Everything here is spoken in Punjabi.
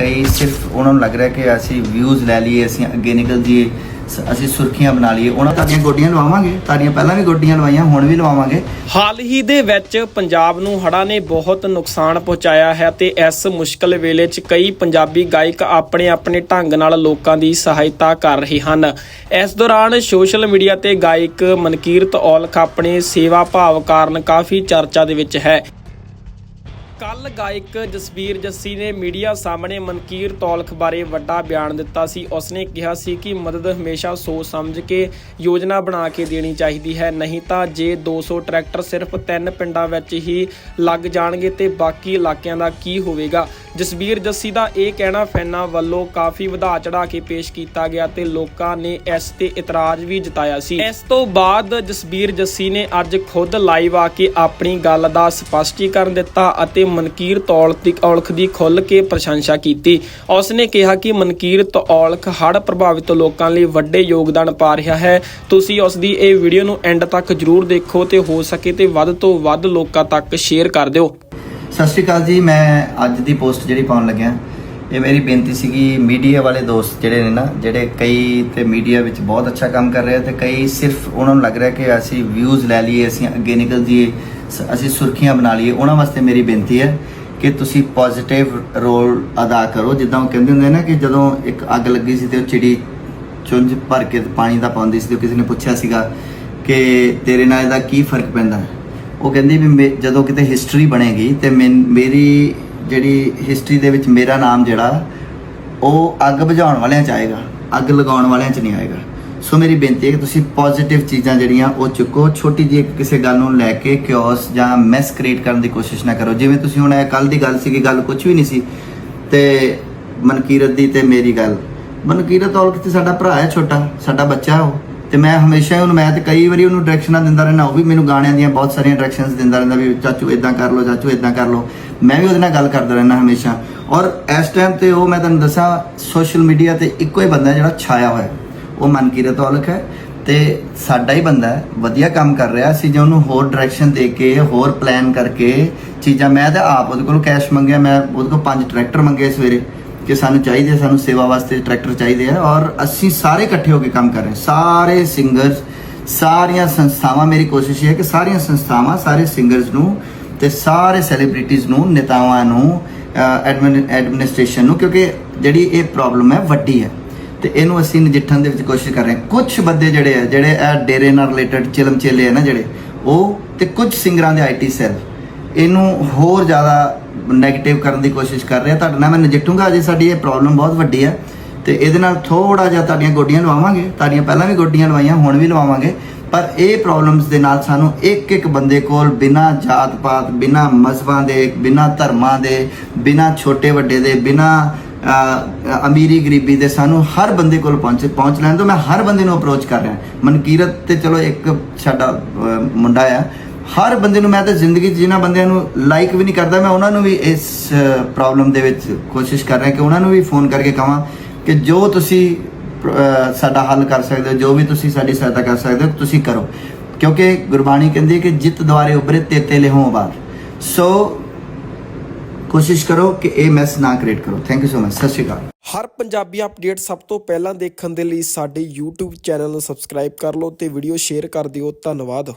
ਕਈ ਸਿਰਫ ਉਹਨਾਂ ਨੂੰ ਲੱਗ ਰਿਹਾ ਕਿ ਅਸੀਂ ਵਿਊਜ਼ ਲੈ ਲਈਏ, ਅਸੀਂ ਅੱਗੇ ਨਿਕਲ ਜਾਈਏ ਅਸੀਂ ਸੁਰਖੀਆਂ ਬਣਾ ਲਈਏ। ਉਹਨਾਂ ਤੁਹਾਡੀਆਂ ਗੋਡੀਆਂ ਲਵਾਵਾਂਗੇ ਤੁਹਾਡੀਆਂ ਪਹਿਲਾਂ ਵੀ ਗੋਡੀਆਂ ਲਵਾਈਆਂ, ਹੁਣ ਵੀ ਲਵਾਵਾਂਗੇ। ਹਾਲ ਹੀ ਦੇ ਵਿੱਚ ਪੰਜਾਬ ਨੂੰ ਹੜ੍ਹਾਂ ਨੇ ਬਹੁਤ ਨੁਕਸਾਨ ਪਹੁੰਚਾਇਆ ਹੈ ਤੇ ਇਸ ਮੁਸ਼ਕਲ ਵੇਲੇ 'ਚ ਕਈ ਪੰਜਾਬੀ ਗਾਇਕ ਆਪਣੇ ਆਪਣੇ ਢੰਗ ਨਾਲ ਲੋਕਾਂ ਦੀ ਸਹਾਇਤਾ ਕਰ ਰਹੇ ਹਨ। ਇਸ ਦੌਰਾਨ ਸੋਸ਼ਲ ਮੀਡੀਆ ਤੇ ਗਾਇਕ ਮਨਕੀਰਤ ਔਲਖ ਆਪਣੇ ਸੇਵਾ ਭਾਵ ਕਾਰਨ ਕਾਫੀ ਚਰਚਾ ਦੇ ਵਿੱਚ ਹੈ। ਕੱਲ ਗਾਇਕ ਜਸਵੀਰ ਜੱਸੀ ਨੇ ਮੀਡੀਆ ਸਾਹਮਣੇ ਮਨਕੀਰ ਤੌਲਖ ਬਾਰੇ ਵੱਡਾ ਬਿਆਨ ਦਿੱਤਾ ਸੀ। ਉਸਨੇ ਕਿਹਾ ਸੀ ਕਿ ਮਦਦ ਹਮੇਸ਼ਾ ਸੋਚ ਸਮਝ ਕੇ ਯੋਜਨਾ ਬਣਾ ਕੇ ਦੇਣੀ ਚਾਹੀਦੀ ਹੈ। ਨਹੀਂ ਤਾਂ ਜੇ 200 ਟਰੈਕਟਰ ਸਿਰਫ ਤਿੰਨ ਪਿੰਡਾਂ ਵਿੱਚ ਹੀ ਲੱਗ ਜਾਣਗੇ ਤੇ ਬਾਕੀ ਇਲਾਕਿਆਂ ਦਾ ਕੀ ਹੋਵੇਗਾ? ਜਸਬੀਰ ਜੱਸੀ ਦਾ ਇਹ ਕਹਿਣਾ ਫੈਨਾਂ ਵੱਲੋਂ ਕਾਫੀ ਵਧਾ ਚੜਾ ਕੇ ਪੇਸ਼ ਕੀਤਾ ਗਿਆ ਤੇ ਲੋਕਾਂ ਨੇ ਇਸ ਤੇ ਇਤਰਾਜ਼ ਵੀ ਜਤਾਇਆ ਸੀ। ਇਸ ਤੋਂ ਬਾਅਦ ਜਸਬੀਰ ਜੱਸੀ ਨੇ ਅੱਜ ਖੁਦ ਲਾਈਵ ਆ ਕੇ ਆਪਣੀ ਗੱਲ ਦਾ ਸਪਸ਼ਟੀਕਰਨ ਦਿੱਤਾ ਅਤੇ ਮਨਕੀਰ ਤੌਲਖ ਦੀ ਔਲਖ ਦੀ ਖੁੱਲ ਕੇ ਪ੍ਰਸ਼ੰਸਾ ਕੀਤੀ। ਉਸ ਨੇ ਕਿਹਾ ਕਿ ਮਨਕੀਰ ਔਲਖ ਹੜ੍ਹ ਪ੍ਰਭਾਵਿਤ ਲੋਕਾਂ ਲਈ ਵੱਡੇ ਯੋਗਦਾਨ ਪਾ ਰਿਹਾ ਹੈ। ਤੁਸੀਂ ਉਸ ਦੀ ਇਹ ਵੀਡੀਓ ਨੂੰ ਐਂਡ ਤੱਕ ਜਰੂਰ ਦੇਖੋ ਤੇ ਹੋ ਸਕੇ ਤੇ ਵੱਧ ਤੋਂ ਵੱਧ ਲੋਕਾਂ ਤੱਕ ਸ਼ੇਅਰ ਕਰ ਦਿਓ। ਸਤਿ ਸ਼੍ਰੀ ਅਕਾਲ ਜੀ, ਮੈਂ ਅੱਜ ਦੀ ਪੋਸਟ ਜਿਹੜੀ ਪਾਉਣ ਲੱਗਿਆ। ਇਹ ਮੇਰੀ ਬੇਨਤੀ ਸੀਗੀ ਮੀਡੀਆ ਵਾਲੇ ਦੋਸਤ ਜਿਹੜੇ ਨੇ ਨਾ, ਜਿਹੜੇ ਕਈ ਤੇ ਮੀਡੀਆ ਵਿੱਚ ਬਹੁਤ ਅੱਛਾ ਕੰਮ ਕਰ ਰਹੇ ਆ ਤੇ ਕਈ ਸਿਰਫ ਉਹਨਾਂ ਨੂੰ ਲੱਗ ਰਿਹਾ ਕਿ ਅਸੀਂ ਵਿਊਜ਼ ਲੈ ਲਈਏ, ਅਸੀਂ ਅੱਗੇ ਨਿਕਲ ਜਾਈਏ, ਸ- ਅਸੀਂ ਸੁਰਖੀਆਂ ਬਣਾ ਲਈਏ। ਉਹਨਾਂ ਵਾਸਤੇ ਮੇਰੀ ਬੇਨਤੀ ਹੈ ਕਿ ਤੁਸੀਂ ਪੋਜ਼ਿਟਿਵ ਰੋਲ ਅਦਾ ਕਰੋ। ਜਿੱਦਾਂ ਉਹ ਕਹਿੰਦੇ ਹੁੰਦੇ ਨਾ ਕਿ ਜਦੋਂ ਇੱਕ ਅੱਗ ਲੱਗੀ ਸੀ ਤੇ ਉਹ ਚਿੜੀ ਚੁੰਝ ਭਰ ਕੇ ਪਾਣੀ ਦਾ ਪਾਉਂਦੀ ਸੀ ਤੇ ਕਿਸੇ ਨੇ ਪੁੱਛਿਆ ਸੀਗਾ ਕਿ ਤੇਰੇ ਨਾਲ ਇਹਦਾ ਕੀ ਫ਼ਰਕ ਪੈਂਦਾ? ਉਹ ਕਹਿੰਦੀ ਵੀ ਮੇ- ਜਦੋਂ ਕਿਤੇ ਹਿਸਟਰੀ ਬਣੇਗੀ ਤੇ ਮੇਰੀ ਜਿਹੜੀ ਹਿਸਟਰੀ ਦੇ ਵਿੱਚ ਮੇਰਾ ਨਾਮ ਜਿਹੜਾ, ਉਹ ਅੱਗ ਬੁਝਾਉਣ ਵਾਲਿਆਂ ਚ ਆਏਗਾ, ਅੱਗ ਲਗਾਉਣ ਵਾਲਿਆਂ ਚ ਨਹੀਂ ਆਏਗਾ। ਸੋ ਮੇਰੀ ਬੇਨਤੀ ਹੈ ਕਿ ਤੁਸੀਂ ਪੋਜ਼ਿਟਿਵ ਚੀਜ਼ਾਂ ਜਿਹੜੀਆਂ, ਉਹ ਚੁੱਕੋ। ਛੋਟੀ ਜਿਹੀ ਕਿਸੇ ਗੱਲ ਨੂੰ ਲੈ ਕੇ ਕਿਓਸ ਜਾਂ ਮੈਸ ਕ੍ਰੀਏਟ ਕਰਨ ਦੀ ਕੋਸ਼ਿਸ਼ ਨਾ ਕਰੋ। ਜਿਵੇਂ ਤੁਸੀਂ ਹੁਣ ਇਹ ਕੱਲ ਦੀ ਗੱਲ ਸੀਗੀ, ਗੱਲ ਕੁਝ ਵੀ ਨਹੀਂ ਸੀ, ਤੇ ਮਨਕੀਰਤ ਦੀ ਤੇ ਮੇਰੀ ਗੱਲ। ਮਨਕੀਰਤ ਔਰ ਕਿਤੇ ਸਾਡਾ ਭਰਾ ਹੈ ਛੋਟਾ, ਸਾਡਾ ਬੱਚਾ ਉਹ। ਤੇ ਮੈਂ ਹਮੇਸ਼ਾ ਹੀ ਉਹਨੂੰ, ਮੈਂ ਤੇ ਕਈ ਵਾਰੀ ਉਹਨੂੰ ਡਾਇਰੈਕਸ਼ਨਾਂ ਦਿੰਦਾ ਰਹਿਣਾ ਉਹ ਵੀ ਮੈਨੂੰ ਗਾਣਿਆਂ ਦੀਆਂ ਬਹੁਤ ਸਾਰੀਆਂ ਡਾਇਰੈਕਸ਼ਨਸ ਦਿੰਦਾ ਰਹਿੰਦਾ ਵੀ ਚਾਚੂ ਇਦਾਂ ਕਰ ਲਓ, ਚਾਚੂ ਇਦਾਂ ਕਰ ਲਓ। ਮੈਂ ਵੀ ਉਹਦੇ ਨਾਲ ਗੱਲ ਕਰਦਾ ਰਹਿਣਾ ਹਮੇਸ਼ਾ। ਔਰ ਇਸ ਟਾਈਮ ਤੇ ਉਹ, ਮੈਂ ਤੁਹਾਨੂੰ ਦੱਸਾਂ ਸੋਸ਼ਲ ਮੀਡੀਆ ਤੇ ਇੱਕੋ ਹੀ ਬੰਦਾ ਜਿਹੜਾ ਛਾਇਆ ਹੋਇਆ ਉਹ ਮਨਕੀਰਤ ਔਲਖ ਹੈ ਤੇ ਸਾਡਾ ਹੀ ਬੰਦਾ ਹੈ, ਵਧੀਆ ਕੰਮ ਕਰ ਰਿਹਾ। ਸੀ ਜੇ ਉਹਨੂੰ ਹੋਰ ਡਾਇਰੈਕਸ਼ਨ ਦੇ ਕੇ, ਹੋਰ ਪਲਾਨ ਕਰਕੇ ਚੀਜ਼ਾਂ, ਮੈਂ ਤਾਂ ਆਪ ਉਹਦੇ ਕੋਲ ਕੈਸ਼ ਮੰਗਿਆ, ਮੈਂ ਉਹਦੇ ਕੋਲ ਪੰਜ ਟਰੈਕਟਰ ਮੰਗੇ ਸਵੇਰੇ। ਕਿ ਸਾਨੂੰ ਚਾਹੀਦੇ ਆ, ਸਾਨੂੰ ਸੇਵਾ ਵਾਸਤੇ ਟਰੈਕਟਰ ਚਾਹੀਦੇ ਆ ਔਰ ਅਸੀਂ ਸਾਰੇ ਇਕੱਠੇ ਹੋ ਕੇ ਕੰਮ ਕਰ ਰਹੇ ਸਾਰੇ ਸਿੰਗਰਸ ਸਾਰੀਆਂ ਸੰਸਥਾਵਾਂ ਮੇਰੀ ਕੋਸ਼ਿਸ਼ ਇਹ ਹੈ ਕਿ ਸਾਰੀਆਂ ਸੰਸਥਾਵਾਂ ਸਾਰੇ ਸਿੰਗਰਸ ਨੂੰ ਤੇ ਸਾਰੇ ਸੈਲੀਬ੍ਰਿਟੀਜ਼ ਨੂੰ ਨੇਤਾਵਾਂ ਨੂੰ ਐਡਮਿਨਿਸਟ੍ਰੇਸ਼ਨ ਨੂੰ ਕਿਉਂਕਿ ਜਿਹੜੀ ਇਹ ਪ੍ਰੋਬਲਮ ਹੈ ਵੱਡੀ ਹੈ ਤੇ ਇਹਨੂੰ ਅਸੀਂ ਨਜਿੱਠਣ ਦੇ ਵਿੱਚ ਕੋਸ਼ਿਸ਼ ਕਰ ਰਹੇ ਹਾਂ। ਕੁਝ ਬੰਦੇ ਜਿਹੜੇ ਆ ਜਿਹੜੇ ਇਹ ਡੇਰੇ ਨਾਲ ਰਿਲੇਟਡ ਚਿਲਮ ਚੇਲੇ ਆ ਨਾ ਜਿਹੜੇ ਉਹ ਤੇ ਕੁਝ ਸਿੰਗਰਾਂ ਦੇ ਆਈਟੀ ਸੈੱਲ ਇਹਨੂੰ ਹੋਰ ਜ਼ਿਆਦਾ 네ਗੇਟਿਵ ਕਰਨ ਦੀ ਕੋਸ਼ਿਸ਼ ਕਰ ਰਿਹਾ। ਤੁਹਾਡੇ ਨਾਲ ਮੈਂ ਨਜਿੱਠੂੰਗਾ ਅਜੇ ਸਾਡੀ ਇਹ ਪ੍ਰੋਬਲਮ ਬਹੁਤ ਵੱਡੀ ਹੈ। ਤੇ ਇਹਦੇ ਨਾਲ ਥੋੜਾ ਜਿਹਾ ਤੁਹਾਡੀਆਂ ਗੋਡੀਆਂ ਲਵਾਵਾਂਗੇ। ਤੁਹਾਡੀਆਂ ਪਹਿਲਾਂ ਵੀ ਗੋਡੀਆਂ ਲਵਾਈਆਂ, ਹੁਣ ਵੀ ਲਵਾਵਾਂਗੇ। ਪਰ ਇਹ ਪ੍ਰੋਬਲਮਸ ਦੇ ਨਾਲ ਸਾਨੂੰ ਇੱਕ ਇੱਕ ਬੰਦੇ ਕੋਲ ਬਿਨਾ ਜਾਤ ਪਾਤ ਬਿਨਾ ਮਜ਼ਹਬਾਂ ਦੇ, ਬਿਨਾ ਧਰਮਾਂ ਦੇ, ਬਿਨਾ ਛੋਟੇ ਵੱਡੇ ਦੇ, ਬਿਨਾ ਅਮੀਰੀ ਗਰੀਬੀ ਦੇ ਸਾਨੂੰ ਹਰ ਬੰਦੇ ਕੋਲ ਪਹੁੰਚ ਪਹੁੰਚ ਲੈਣ ਤੋਂ ਮੈਂ ਹਰ ਬੰਦੇ ਨੂੰ ਅਪਰੋਚ ਕਰ ਰਿਹਾ। ਮਨਕੀਰਤ ਤੇ ਚਲੋ ਇੱਕ ਸਾਡਾ ਮੁੰਡਾ ਆ। ਹਰ ਬੰਦੇ ਨੂੰ ਮੈਂ ਤਾਂ ਜ਼ਿੰਦਗੀ 'ਚ ਜਿਨ੍ਹਾਂ ਬੰਦਿਆਂ ਨੂੰ ਲਾਈਕ ਵੀ ਨਹੀਂ ਕਰਦਾ, ਮੈਂ ਉਹਨਾਂ ਨੂੰ ਵੀ ਇਸ ਪ੍ਰੋਬਲਮ ਦੇ ਵਿੱਚ ਕੋਸ਼ਿਸ਼ ਕਰ ਰਿਹਾ ਕਿ ਉਹਨਾਂ ਨੂੰ ਵੀ ਫੋਨ ਕਰਕੇ ਕਹਾਂ ਕਿ ਜੋ ਤੁਸੀਂ ਸਾਡਾ ਹੱਲ ਕਰ ਸਕਦੇ ਹੋ, ਜੋ ਵੀ ਤੁਸੀਂ ਸਾਡੀ ਸਹਾਇਤਾ ਕਰ ਸਕਦੇ ਹੋ, ਤੁਸੀਂ ਕਰੋ। ਕਿਉਂਕਿ ਗੁਰਬਾਣੀ ਕਹਿੰਦੀ ਹੈ ਕਿ ਜਿੱਤ ਦੁਆਰੇ ਉਭਰੇ, ਤੇਤੇ ਲਿਹੋਂ ਆਬਾਦ ਸੋ ਕੋਸ਼ਿਸ਼ ਕਰੋ ਕਿ ਇਹ ਮੈਸ ਨਾ ਕ੍ਰੀਏਟ ਕਰੋ। ਥੈਂਕ ਯੂ ਸੋ ਮਚ ਸਤਿ ਸ਼੍ਰੀ ਅਕਾਲ। ਹਰ ਪੰਜਾਬੀ ਅਪਡੇਟ ਸਭ ਤੋਂ ਪਹਿਲਾਂ ਦੇਖਣ ਦੇ ਲਈ ਸਾਡੇ YouTube ਚੈਨਲ ਨੂੰ ਸਬਸਕ੍ਰਾਈਬ ਕਰ ਲਓ ਤੇ ਵੀਡੀਓ ਸ਼ੇਅਰ ਕਰ ਦਿਓ। ਧੰਨਵਾਦ।